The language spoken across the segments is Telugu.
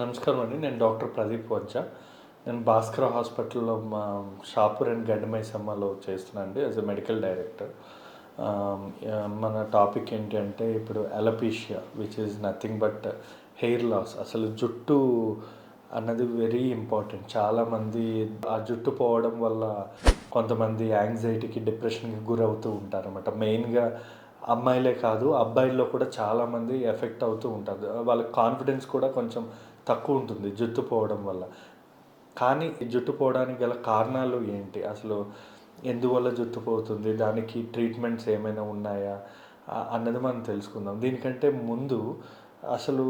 నమస్కారం అండి. నేను డాక్టర్ ప్రదీప్ వంచ నేను భాస్కర్ హాస్పిటల్లో మా షాపూర్ అండ్ గడ్డమైసమ్మలో చేస్తున్నాను అండి యాజ్ ఎ మెడికల్ డైరెక్టర్. మన టాపిక్ ఏంటి అంటే ఇప్పుడు alopecia which is nothing but hair loss అసలు జుట్టు అన్నది వెరీ ఇంపార్టెంట్ చాలామంది ఆ జుట్టు పోవడం వల్ల కొంతమంది యాంగ్జైటీకి డిప్రెషన్కి గురవుతూ ఉంటారన్నమాట. మెయిన్గా అమ్మాయిలే కాదు అబ్బాయిల్లో కూడా చాలామంది ఎఫెక్ట్ అవుతూ ఉంటారు. వాళ్ళ కాన్ఫిడెన్స్ కూడా కొంచెం తక్కువ ఉంటుంది జుట్టు పోవడం వల్ల. కానీ జుట్టు పోవడానికి గల కారణాలు ఏంటి? అసలు ఎందువల్ల జుట్టు పోతుంది? దానికి ట్రీట్మెంట్స్ ఏమైనా ఉన్నాయా? అన్నది మనం తెలుసుకుందాం. దీనికంటే ముందు అసలు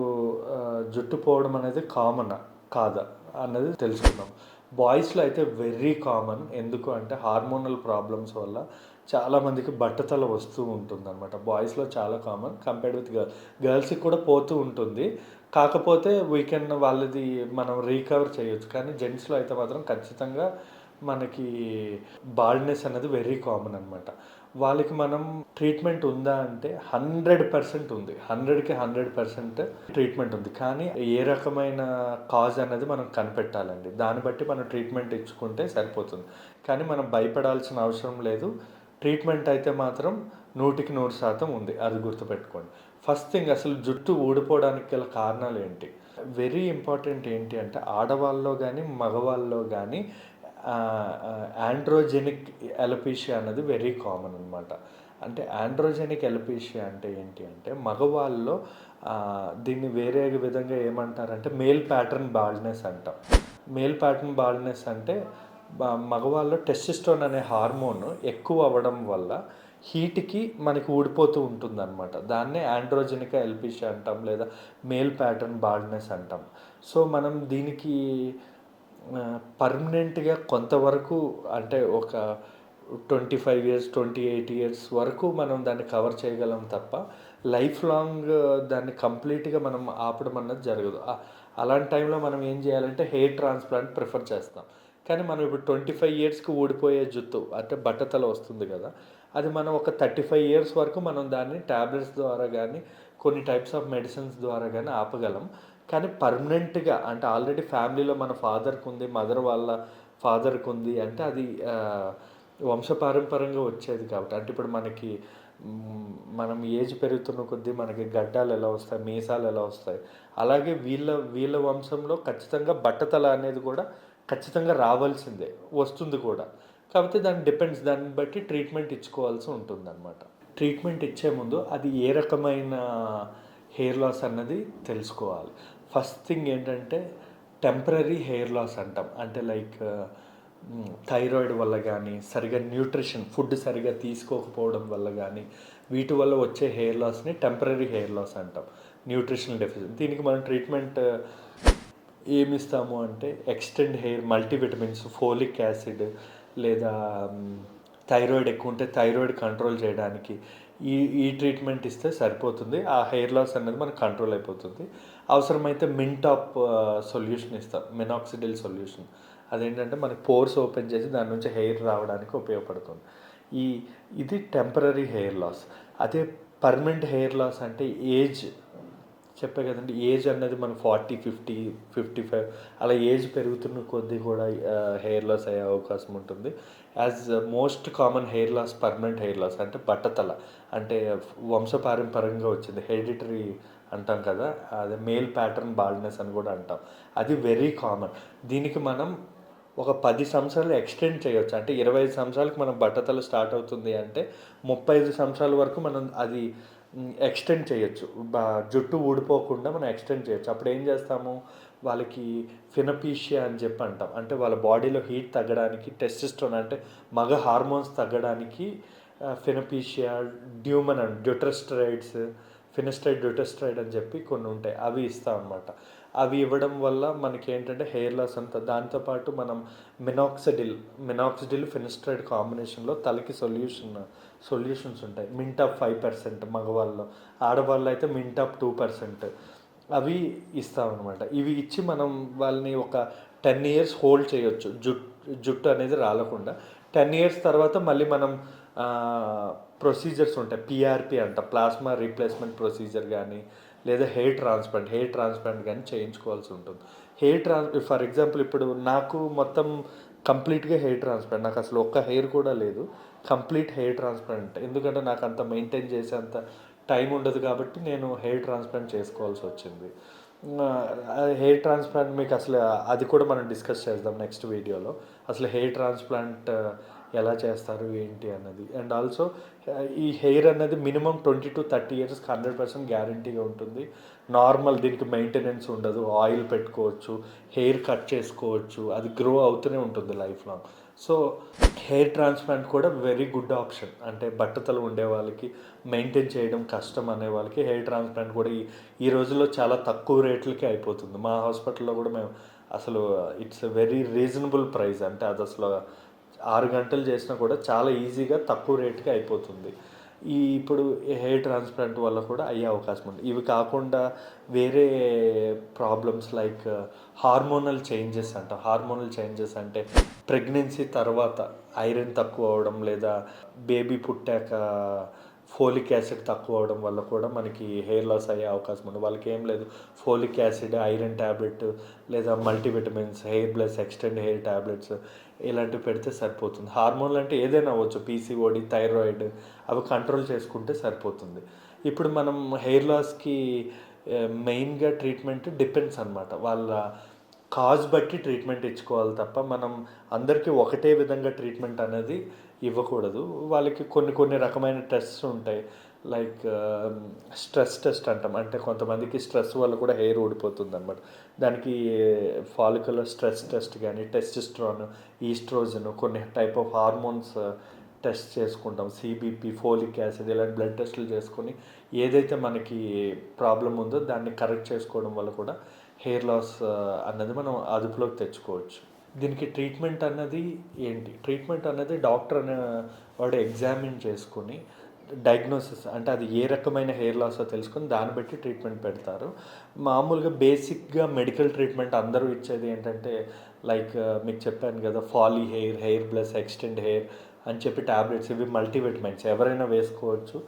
జుట్టు పోవడం అనేది కామన్ కాదా? అన్నది తెలుసుకుందాం. బాయ్స్లో అయితే వెరీ కామన్. ఎందుకు అంటే హార్మోనల్ ప్రాబ్లమ్స్ వల్ల చాలామందికి బట్టతల వస్తూ ఉంటుంది అనమాట బాయ్స్లో చాలా కామన్. కంపేర్డ్ విత్ గర్ల్ గర్ల్స్కి కూడా పోతూ ఉంటుంది. కాకపోతే వీకెండ్ వాళ్ళది మనం రీకవర్ చేయొచ్చు. కానీ జెంట్స్లో అయితే మాత్రం ఖచ్చితంగా మనకి బాల్డ్నెస్ అనేది వెరీ కామన్ అనమాట వాళ్ళకి మనం ట్రీట్మెంట్ ఉందా అంటే హండ్రెడ్ పర్సెంట్ ఉంది. హండ్రెడ్కి హండ్రెడ్ పర్సెంట్ ట్రీట్మెంట్ ఉంది. కానీ ఏ రకమైన కాజ్ అనేది మనం కనిపెట్టాలండి. దాన్ని బట్టి మనం ట్రీట్మెంట్ ఇచ్చుకుంటే సరిపోతుంది. కానీ మనం భయపడాల్సిన అవసరం లేదు. ట్రీట్మెంట్ అయితే మాత్రం నూటికి నూరు శాతం ఉంది. అది గుర్తుపెట్టుకోండి. ఫస్ట్ థింగ్ అసలు జుట్టు ఊడిపోవడానికి గల కారణాలు ఏంటి? వెరీ ఇంపార్టెంట్ ఏంటి అంటే ఆడవాళ్ళలో కానీ మగవాళ్ళలో కానీ ఆండ్రోజెనిక్ ఎలపీషియా అన్నది వెరీ కామన్ అనమాట అంటే ఆండ్రోజెనిక్ ఎలపీషియా అంటే ఏంటి అంటే మగవాళ్ళలో దీన్ని వేరే విధంగా ఏమంటారంటే మేల్ ప్యాటర్న్ బాల్డ్నెస్ అంటాం. మేల్ ప్యాటర్న్ బాల్డ్నెస్ అంటే మగవాళ్ళు మగవాళ్ళలో టెస్టిస్టోన్ అనే హార్మోన్ ఎక్కువ అవ్వడం వల్ల హీట్కి మనకి ఊడిపోతూ ఉంటుంది అనమాట దాన్నే ఆండ్రోజెనిక ఎల్పిషియా అంటాం లేదా మేల్ ప్యాటర్న్ బాల్డ్నెస్ అంటాం. సో మనం దీనికి పర్మనెంట్గా కొంతవరకు అంటే ఒక twenty five years twenty eight years వరకు మనం దాన్ని కవర్ చేయగలం తప్ప లైఫ్ లాంగ్ దాన్ని కంప్లీట్గా మనం ఆపడం అన్నది జరగదు. అలాంటి టైంలో మనం ఏం చేయాలంటే హెయిర్ ట్రాన్స్ప్లాంట్ ప్రిఫర్ చేస్తాం. కానీ మనం ఇప్పుడు ట్వంటీ ఫైవ్ ఇయర్స్కి ఊడిపోయే జుత్తు అంటే బట్టతల వస్తుంది కదా అది మనం ఒక థర్టీ ఫైవ్ ఇయర్స్ వరకు మనం దాన్ని ట్యాబ్లెట్స్ ద్వారా కానీ కొన్ని టైప్స్ ఆఫ్ మెడిసిన్స్ ద్వారా కానీ ఆపగలం. కానీ పర్మనెంట్గా అంటే ఆల్రెడీ ఫ్యామిలీలో మన ఫాదర్కి ఉంది మదర్ వాళ్ళ ఫాదర్కి ఉంది అంటే అది వంశపారంపరంగా వచ్చేది కాబట్టి. అంటే ఇప్పుడు మనకి మనం ఏజ్ పెరుగుతున్న కొద్దీ మనకి గడ్డాలు ఎలా వస్తాయి మీసాలు ఎలా వస్తాయి? అలాగే వీళ్ళ వీళ్ళ వంశంలో ఖచ్చితంగా బట్టతల అనేది కూడా ఖచ్చితంగా రావాల్సిందే వస్తుంది కూడా. కాకపోతే దాని డిపెండ్స్ దాన్ని బట్టి ట్రీట్మెంట్ ఇచ్చుకోవాల్సి ఉంటుంది అనమాట ట్రీట్మెంట్ ఇచ్చే ముందు అది ఏ రకమైన హెయిర్ లాస్ అన్నది తెలుసుకోవాలి. ఫస్ట్ థింగ్ ఏంటంటే టెంపరీ హెయిర్ లాస్ అంటాం. అంటే లైక్ థైరాయిడ్ వల్ల కానీ సరిగా న్యూట్రిషన్ ఫుడ్ సరిగా తీసుకోకపోవడం వల్ల కానీ వీటి వల్ల వచ్చే హెయిర్ లాస్ని టెంపరీ హెయిర్ లాస్ అంటాం. న్యూట్రిషనల్ డెఫిషియన్ దీనికి మనం ట్రీట్మెంట్ ఏమి ఇస్తాము అంటే extend hair multivitamins folic acid లేదా థైరాయిడ్ ఎక్కువ ఉంటే థైరాయిడ్ కంట్రోల్ చేయడానికి ఈ ఈ ట్రీట్మెంట్ ఇస్తే సరిపోతుంది. ఆ హెయిర్ లాస్ అనేది మనకు కంట్రోల్ అయిపోతుంది. అవసరమైతే మింటాప్ సొల్యూషన్ ఇస్తాం. Minoxidil solution. అదేంటంటే మనకి పోర్స్ ఓపెన్ చేసి దాని నుంచి హెయిర్ రావడానికి ఉపయోగపడుతుంది. ఈ ఇది టెంపరీ హెయిర్ లాస్. అదే పర్మనెంట్ హెయిర్ లాస్ అంటే ఏజ్ చెప్పే కదండి ఏజ్ అన్నది మనం ఫార్టీ ఫిఫ్టీ ఫిఫ్టీ ఫైవ్ అలా ఏజ్ పెరుగుతున్న కొద్దీ కూడా హెయిర్ లాస్ అయ్యే అవకాశం ఉంటుంది. As most common hair loss permanent hair loss అంటే బట్టతల అంటే వంశపారంపరంగా వచ్చింది హెరిడిటరీ అంటాం కదా అదే మేల్ ప్యాటర్న్ బాల్డ్నెస్ అని కూడా అంటాం. అది వెరీ కామన్ దీనికి మనం ఒక పది సంవత్సరాలు ఎక్స్టెండ్ చేయొచ్చు. అంటే ఇరవై ఐదు సంవత్సరాలకు మనం బట్టతల స్టార్ట్ అవుతుంది అంటే ముప్పై ఐదు సంవత్సరాల వరకు మనం అది ఎక్స్టెండ్ చేయొచ్చు. బా జుట్టు ఊడిపోకుండా మనం ఎక్స్టెండ్ చేయొచ్చు. అప్పుడు ఏం చేస్తాము? వాళ్ళకి ఫినపీషియా అని చెప్పి అంటాం. అంటే వాళ్ళ బాడీలో హీట్ తగ్గడానికి టెస్టిస్టోన్ అంటే మగ హార్మోన్స్ తగ్గడానికి ఫినపీషియా డ్యూమన్ అండ్ డ్యూటెస్టరైడ్స్ ఫినస్టైడ్ డ్యూటస్ట్రైడ్ అని చెప్పి కొన్ని ఉంటాయి. అవి ఇస్తాం అనమాట అవి ఇవ్వడం వల్ల మనకి ఏంటంటే హెయిర్ లాస్ అంతా. దాంతోపాటు మనం మినాక్సిడిల్ మినాక్సిడిల్ ఫినిస్ట్రైడ్ కాంబినేషన్లో తలకి సొల్యూషన్ సొల్యూషన్స్ ఉంటాయి. మింటప్ ఫైవ్ పర్సెంట్ మగవాళ్ళు ఆడవాళ్ళు అయితే అప్ టూ పర్సెంట్. అవి ఇస్తామన్నమాట. ఇవి ఇచ్చి మనం వాళ్ళని ఒక టెన్ ఇయర్స్ హోల్డ్ చేయొచ్చు. జుట్టు జుట్టు అనేది రాలకుండా. టెన్ ఇయర్స్ తర్వాత మళ్ళీ మనం ప్రొసీజర్స్ ఉంటాయి. పిఆర్పి అంట. ప్లాస్మా రీప్లేస్మెంట్ ప్రొసీజర్ కానీ లేదా హెయిర్ ట్రాన్స్ప్లాంట్. హెయిర్ ట్రాన్స్ప్లాంట్ కానీ చేయించుకోవాల్సి ఉంటుంది. హెయిర్ ట్రాన్స్ ఫర్ ఎగ్జాంపుల్ ఇప్పుడు నాకు మొత్తం కంప్లీట్గా హెయిర్ ట్రాన్స్ప్లాంట్. నాకు అసలు ఒక్క హెయిర్ కూడా లేదు. Complete hair transplant. ఎందుకంటే నాకు అంత మెయింటైన్ చేసేంత టైం ఉండదు కాబట్టి నేను హెయిర్ ట్రాన్స్ప్లాంట్ చేసుకోవాల్సి వచ్చింది. హెయిర్ ట్రాన్స్ప్లాంట్ మీకు అసలు అది కూడా మనం డిస్కస్ చేద్దాం నెక్స్ట్ వీడియోలో. అసలు హెయిర్ ట్రాన్స్ప్లాంట్ ఎలా చేస్తారు ఏంటి అన్నది. అండ్ ఆల్సో ఈ హెయిర్ అన్నది మినిమం ట్వంటీ టు థర్టీ ఇయర్స్కి హండ్రెడ్ పర్సెంట్ గ్యారంటీగా ఉంటుంది. నార్మల్ దీనికి మెయింటెనెన్స్ ఉండదు. ఆయిల్ పెట్టుకోవచ్చు హెయిర్ కట్ చేసుకోవచ్చు అది గ్రో అవుతూనే ఉంటుంది life long so hair transplant కూడా వెరీ గుడ్ ఆప్షన్ అంటే బట్టతలు ఉండే వాళ్ళకి మెయింటైన్ చేయడం కష్టం అనే వాళ్ళకి హెయిర్ ట్రాన్స్ప్లాంట్ కూడా ఈ ఈ రోజుల్లో చాలా తక్కువ రేట్లకి అయిపోతుంది. మా హాస్పిటల్లో కూడా మేము అసలు ఇట్స్ వెరీ రీజనబుల్ ప్రైస్ అంటే అది అసలు ఆరు గంటలు చేసినా కూడా చాలా ఈజీగా తక్కువ రేట్కి అయిపోతుంది. ఈ ఇప్పుడు హెయిర్ ట్రాన్స్ప్లాంట్ వల్ల కూడా అయ్యే అవకాశం ఉంది. ఇవి కాకుండా వేరే ప్రాబ్లమ్స్ లైక్ హార్మోనల్ చేంజెస్ అంట. హార్మోనల్ చేంజెస్ అంటే ప్రెగ్నెన్సీ తర్వాత ఐరన్ తక్కువ అవడం లేదా బేబీ పుట్టాక ఫోలిక్ యాసిడ్ తక్కువ అవడం వల్ల కూడా మనకి హెయిర్ లాస్ అయ్యే అవకాశం ఉంది. వాళ్ళకి ఏం లేదు. ఫోలిక్ యాసిడ్ ఐరన్ ట్యాబ్లెట్ లేదా multivitamins hair plus extend hair tablets ఇలాంటివి పెడితే సరిపోతుంది. హార్మోన్లు అంటే ఏదైనా అవ్వచ్చు పీసీఓడి థైరాయిడ్ అవి కంట్రోల్ చేసుకుంటే సరిపోతుంది. ఇప్పుడు మనం హెయిర్ లాస్కి మెయిన్గా ట్రీట్మెంట్ డిపెండ్స్ అనమాట వాళ్ళ కాజ్ బట్టి ట్రీట్మెంట్ ఇచ్చుకోవాలి తప్ప మనం అందరికీ ఒకటే విధంగా ట్రీట్మెంట్ అనేది ఇవ్వకూడదు. వాళ్ళకి కొన్ని కొన్ని రకమైన టెస్ట్స్ ఉంటాయి. లైక్ um, స్ట్రెస్ టెస్ట్ అంటాం. అంటే కొంతమందికి స్ట్రెస్ వల్ల కూడా హెయిర్ ఊడిపోతుంది అనమాట దానికి ఫాలికులర్ స్ట్రెస్ టెస్ట్ కానీ టెస్టిస్ట్రాన్ ఈస్ట్రోజన్ కొన్ని type of hormones uh, test చేసుకుంటాం. సిబిపి ఫోలిక్ యాసిడ్ ఇలాంటి బ్లడ్ టెస్టులు చేసుకొని ఏదైతే మనకి ప్రాబ్లం ఉందో దాన్ని కరెక్ట్ చేసుకోవడం వల్ల కూడా హెయిర్ లాస్ uh, అన్నది మనం అదుపులోకి తెచ్చుకోవచ్చు. దీనికి ట్రీట్మెంట్ అన్నది ఏంటి? ట్రీట్మెంట్ అన్నది డాక్టర్ అనే వాడు ఎగ్జామిన్ చేసుకొని డయాగ్నోసిస్ అంటే అది ఏ రకమైన హెయిర్ లాసో తెలుసుకొని దాన్ని బట్టి ట్రీట్మెంట్ పెడతారు. మామూలుగా బేసిక్గా మెడికల్ ట్రీట్మెంట్ అందరూ ఇచ్చేది ఏంటంటే లైక్ మీకు చెప్పాను కదా folly hair hair plus extend hair అని చెప్పి ట్యాబ్లెట్స్ ఇవి మల్టీవిటమిన్స్ ఎవరైనా వేసుకోవచ్చు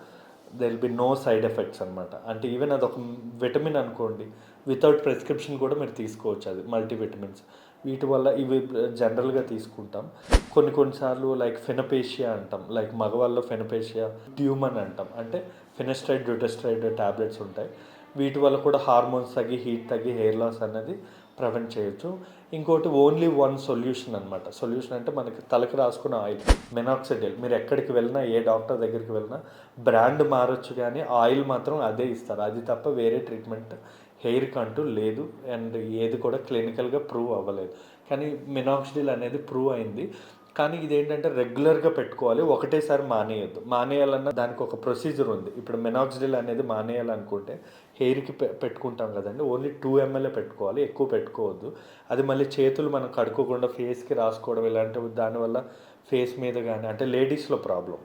there'll be no side effects అనమాట అంటే ఈవెన్ అది ఒక విటమిన్ అనుకోండి వితౌట్ ప్రిస్క్రిప్షన్ కూడా మీరు తీసుకోవచ్చు అది మల్టీవిటమిన్స్ వీటి వల్ల ఇవి జనరల్గా తీసుకుంటాం. కొన్ని కొన్నిసార్లు లైక్ ఫెనపేషియా అంటాం. లైక్ మగవాళ్ళలో ఫెనపేషియా ట్యూమన్ అంటాం. అంటే ఫెనస్ట్రైడ్ డ్యూటస్ట్రైడ్ ట్యాబ్లెట్స్ ఉంటాయి. వీటి వల్ల కూడా హార్మోన్స్ తగ్గి హీట్ తగ్గి హెయిర్ లాస్ అనేది ప్రివెంట్ చేయొచ్చు. ఇంకోటి ఓన్లీ వన్ సొల్యూషన్ అనమాట సొల్యూషన్ అంటే మనకి తలకి రాసుకున్న ఆయిల్ మెనాక్సిడిల్ మీరు ఎక్కడికి వెళ్ళినా ఏ డాక్టర్ దగ్గరికి వెళ్ళినా బ్రాండ్ మారొచ్చు కానీ ఆయిల్ మాత్రం అదే ఇస్తారు. అది తప్ప వేరే ట్రీట్మెంట్ హెయిర్కి అంటూ లేదు అండ్ ఏది కూడా క్లినికల్గా ప్రూవ్ అవ్వలేదు. కానీ మినాక్సిడిల్ అనేది ప్రూవ్ అయింది. కానీ ఇదేంటంటే రెగ్యులర్గా పెట్టుకోవాలి ఒకటేసారి మానేయద్దు. మానేయాలన్న దానికి ఒక ప్రొసీజర్ ఉంది. ఇప్పుడు మెనాక్సిడిల్ అనేది మానేయాలనుకుంటే హెయిర్కి పె పెట్టుకుంటాం కదండి. ఓన్లీ టూ ఎంఎల్ఏ పెట్టుకోవాలి ఎక్కువ పెట్టుకోవద్దు. అది మళ్ళీ చేతులు మనం కడుక్కోకుండా ఫేస్కి రాసుకోవడం ఇలాంటివి దానివల్ల ఫేస్ మీద కానీ అంటే లేడీస్లో ప్రాబ్లం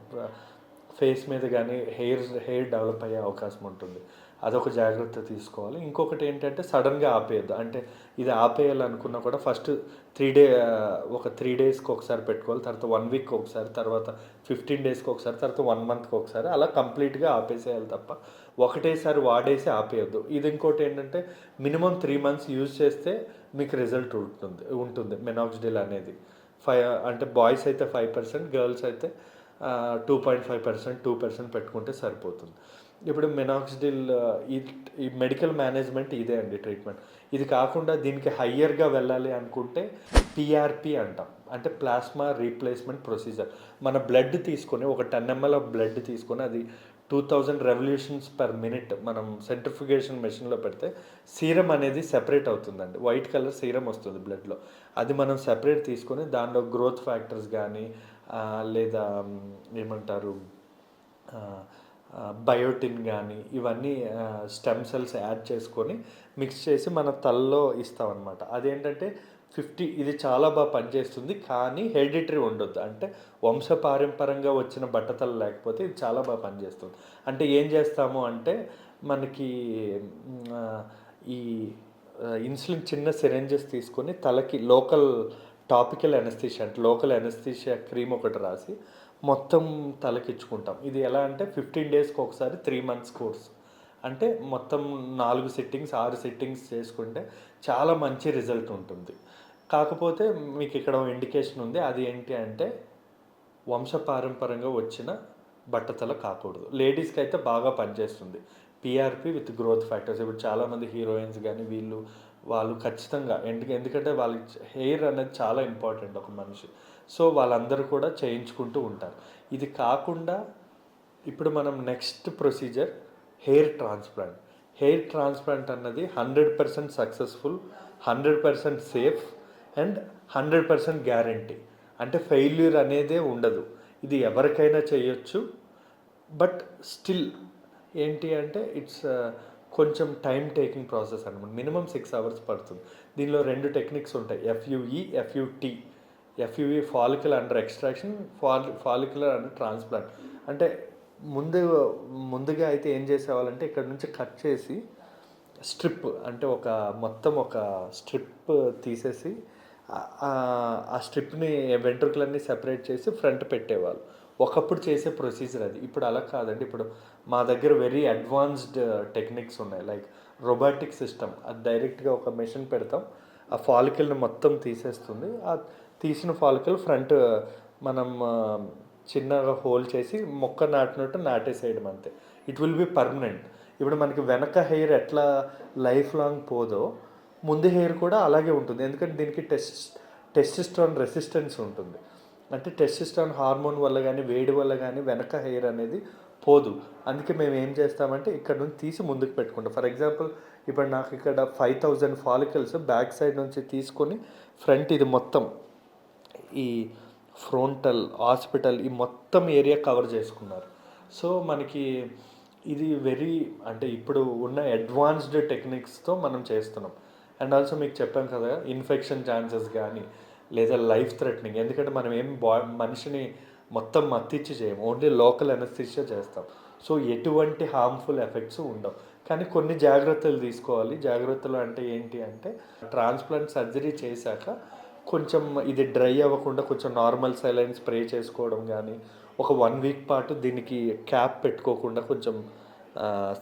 ఫేస్ మీద కానీ హెయిర్ హెయిర్ డెవలప్ అయ్యే అవకాశం ఉంటుంది. అదొక జాగ్రత్త తీసుకోవాలి. ఇంకొకటి ఏంటంటే సడన్గా ఆపేయద్దు. అంటే ఇది ఆపేయాలనుకున్నా కూడా ఫస్ట్ త్రీ డే ఒక త్రీ డేస్కి ఒకసారి పెట్టుకోవాలి. తర్వాత వన్ వీక్ ఒకసారి తర్వాత ఫిఫ్టీన్ డేస్కి ఒకసారి తర్వాత వన్ మంత్కి ఒకసారి అలా కంప్లీట్గా ఆపేసేయాలి తప్ప ఒకటేసారి వాడేసి ఆపేయద్దు. ఇది ఇంకోటి ఏంటంటే మినిమం త్రీ మంత్స్ యూజ్ చేస్తే మీకు రిజల్ట్ ఉంటుంది ఉంటుంది. మెనాక్సిడిల్ అనేది ఫైవ్ అంటే బాయ్స్ అయితే ఫైవ్ పర్సెంట్ గర్ల్స్ అయితే two point five percent two percent పెట్టుకుంటే సరిపోతుంది. ఇప్పుడు మెనాక్సిడిల్ uh, ఈ ఈ మెడికల్ మేనేజ్మెంట్ ఇదే అండి ట్రీట్మెంట్ ఇది కాకుండా దీనికి హయ్యర్గా వెళ్ళాలి అనుకుంటే పిఆర్పి అంటాం. అంటే ప్లాస్మా రీప్లేస్మెంట్ ప్రొసీజర్ మన బ్లడ్ తీసుకొని ఒక టెన్ ఎంఎల్ ఆఫ్ బ్లడ్ తీసుకొని అది two thousand revolutions per minute మనం సెంట్రిఫికేషన్ మెషిన్లో పెడితే సీరం అనేది సెపరేట్ అవుతుందండి. వైట్ కలర్ సీరం వస్తుంది బ్లడ్లో అది మనం సెపరేట్ తీసుకొని దానిలో గ్రోత్ ఫ్యాక్టర్స్ కానీ లేదా um, ఏమంటారు uh, బయోటిన్ కానీ ఇవన్నీ స్టెమ్ సెల్స్ యాడ్ చేసుకొని మిక్స్ చేసి మన తలలో ఇస్తామన్నమాట. అదేంటంటే ఫిఫ్టీ ఇది చాలా బాగా పనిచేస్తుంది కానీ హెరిడిటరీ ఉండొద్దు. అంటే వంశపారంపరంగా వచ్చిన బట్టతలు లేకపోతే ఇది చాలా బాగా పనిచేస్తుంది. అంటే ఏం చేస్తాము అంటే మనకి ఈ ఇన్సులిన్ చిన్న సిరెంజెస్ తీసుకొని తలకి లోకల్ టాపికల్ ఎనస్థీషియా అంటే లోకల్ ఎనస్థీషియా క్రీమ్ ఒకటి రాసి మొత్తం తలకిచ్చుకుంటాం. ఇది ఎలా అంటే ఫిఫ్టీన్ డేస్కి ఒకసారి త్రీ మంత్స్ కోర్స్. అంటే మొత్తం నాలుగు సిట్టింగ్స్ ఆరు సిట్టింగ్స్ చేసుకుంటే చాలా మంచి రిజల్ట్ ఉంటుంది. కాకపోతే మీకు ఇక్కడ ఇండికేషన్ ఉంది. అది ఏంటి అంటే వంశపారంపరంగా వచ్చిన బట్టతల కాకూడదు. లేడీస్కి అయితే బాగా పనిచేస్తుంది. PRP with growth factors. ఇప్పుడు చాలామంది హీరోయిన్స్ కానీ వీళ్ళు వాళ్ళు ఖచ్చితంగా ఎందుకు ఎందుకంటే వాళ్ళ హెయిర్ అనేది చాలా ఇంపార్టెంట్ ఒక మనిషి. సో వాళ్ళందరూ కూడా చేయించుకుంటూ ఉంటారు. ఇది కాకుండా ఇప్పుడు మనం next procedure hair transplant. Hair transplant అన్నది hundred percent successful hundred percent safe and hundred percent guarantee. అంటే ఫెయిల్యూర్ అనేదే ఉండదు. ఇది ఎవరికైనా చేయొచ్చు. బట్ స్టిల్ ఏంటి అంటే ఇట్స్ కొంచెం టైం టేకింగ్ ప్రాసెస్ అనమాట మినిమం సిక్స్ అవర్స్ పడుతుంది. దీనిలో రెండు టెక్నిక్స్ ఉంటాయి. FUE FUE FUT FUE follicular under extraction fall follicular under transplant అంటే ముందు ముందుగా అయితే ఏం చేసేవాళ్ళంటే ఇక్కడ నుంచి కట్ చేసి స్ట్రిప్ అంటే ఒక మొత్తం ఒక స్ట్రిప్ తీసేసి ఆ- స్ట్రిప్ని వెంట్రుకలన్నీ సెపరేట్ చేసి ఫ్రంట్ పెట్టేవాళ్ళు. ఒకప్పుడు చేసే ప్రొసీజర్ అది. ఇప్పుడు అలా కాదండి. ఇప్పుడు మా దగ్గర వెరీ అడ్వాన్స్డ్ టెక్నిక్స్ ఉన్నాయి. లైక్ రొబాటిక్ సిస్టమ్ అది డైరెక్ట్గా ఒక మెషిన్ పెడతాం. ఆ ఫాలికల్ని మొత్తం తీసేస్తుంది. తీసిన ఫాలికల్ ఫ్రంట్ మనం చిన్నగా హోల్ చేసి మొక్క నాటినట్టు నాటేసేయడం అంతే. ఇట్ విల్ బి పర్మనెంట్ ఇప్పుడు మనకి వెనక హెయిర్ ఎట్లా లైఫ్ లాంగ్ పోదో ముందు హెయిర్ కూడా అలాగే ఉంటుంది. ఎందుకంటే దీనికి టెస్ట్ టెస్టిస్ట్రాన్ రెసిస్టెన్స్ ఉంటుంది. అంటే టెస్టిస్ట్రాన్ హార్మోన్ వల్ల కానీ వేడి వల్ల కానీ వెనక హెయిర్ అనేది పోదు. అందుకే మేము ఏం చేస్తామంటే ఇక్కడ నుంచి తీసి ముందుకు పెట్టుకుంటాం. ఫర్ ఎగ్జాంపుల్ ఇప్పుడు నాకు ఇక్కడ five thousand follicles back side నుంచి తీసుకొని ఫ్రంట్ ఇది మొత్తం. ఈ ఫ్రోంటల్ హాస్పిటల్ ఈ మొత్తం ఏరియా కవర్ చేసుకున్నారు. సో మనకి ఇది వెరీ అంటే ఇప్పుడు ఉన్న అడ్వాన్స్డ్ టెక్నిక్స్తో మనం చేస్తున్నాం. అండ్ ఆల్సో మీకు చెప్పాం కదా ఇన్ఫెక్షన్ ఛాన్సెస్ కానీ లేదా లైఫ్ థ్రెటనింగ్ ఎందుకంటే మనం ఏం బా మనిషిని మొత్తం మత్తిచ్చి చేయం. ఓన్లీ లోకల్ అనస్థిషియా చేస్తాం. సో ఎటువంటి హార్మ్ఫుల్ ఎఫెక్ట్స్ ఉండవు. కానీ కొన్ని జాగ్రత్తలు తీసుకోవాలి. జాగ్రత్తలు అంటే ఏంటి అంటే ట్రాన్స్ప్లాంట్ సర్జరీ చేశాక కొంచెం ఇది డ్రై అవ్వకుండా కొంచెం నార్మల్ సైలైన్ స్ప్రే చేసుకోవడం కానీ ఒక వన్ వీక్ పాటు దీనికి క్యాప్ పెట్టుకోకుండా కొంచెం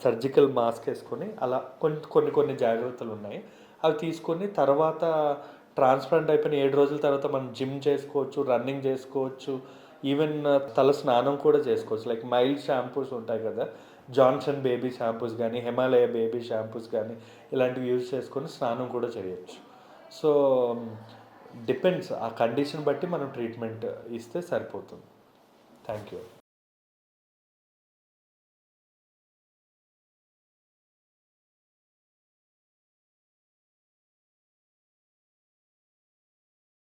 సర్జికల్ మాస్క్ వేసుకొని అలా కొన్ని కొన్ని కొన్ని జాగ్రత్తలు ఉన్నాయి. అవి తీసుకొని తర్వాత ట్రాన్స్ప్లాంట్ అయిపోయిన ఏడు రోజుల తర్వాత మనం జిమ్ చేసుకోవచ్చు రన్నింగ్ చేసుకోవచ్చు ఈవెన్ తల స్నానం కూడా చేసుకోవచ్చు. లైక్ మైల్డ్ షాంపూస్ ఉంటాయి కదా జాన్సన్ బేబీ షాంపూస్ కానీ హిమాలయ బేబీ షాంపూస్ కానీ ఇలాంటివి యూజ్ చేసుకొని స్నానం కూడా చేయొచ్చు. సో డిపెండ్స్ ఆ కండిషన్ బట్టి మనం ట్రీట్మెంట్ ఇస్తే సరిపోతుంది. Thank you.